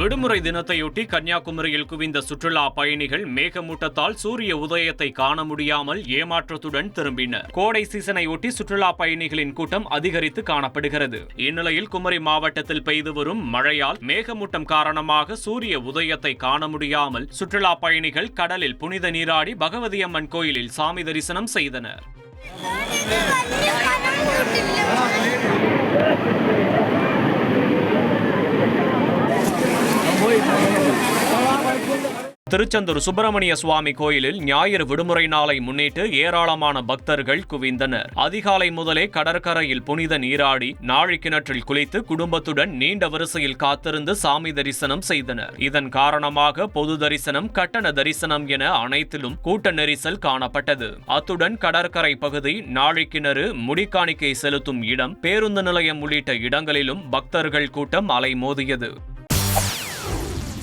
விடுமுறை தினத்தையொட்டி கன்னியாகுமரியில் குவிந்த சுற்றுலா பயணிகள் மேகமூட்டத்தால் சூரிய உதயத்தை காண முடியாமல் ஏமாற்றத்துடன் திரும்பினர். கோடை சீசனை ஒட்டி சுற்றுலா பயணிகளின் கூட்டம் அதிகரித்து காணப்படுகிறது. இந்நிலையில் குமரி மாவட்டத்தில் பெய்து வரும் மழையால் மேகமூட்டம் காரணமாக சூரிய உதயத்தை காண முடியாமல் சுற்றுலா பயணிகள் கடலில் புனித நீராடி பகவதி அம்மன் கோயிலில் சாமி தரிசனம் செய்தனர். திருச்செந்தூர் சுப்பிரமணிய சுவாமி கோயிலில் ஞாயிறு விடுமுறை நாளை முன்னிட்டு ஏராளமான பக்தர்கள் குவிந்தனர். அதிகாலை முதலே கடற்கரையில் புனித நீராடி நாழி கிணற்றில் குளித்து குடும்பத்துடன் நீண்ட வரிசையில் காத்திருந்து சாமி தரிசனம் செய்தனர். இதன் காரணமாக பொது தரிசனம் கட்டண தரிசனம் என அனைத்திலும் கூட்ட நெரிசல் காணப்பட்டது. அத்துடன் கடற்கரை பகுதி நாழி கிணறு முடிக்காணிக்கை செலுத்தும் இடம் பேருந்து நிலையம் உள்ளிட்ட இடங்களிலும் பக்தர்கள் கூட்டம் அலைமோதியது.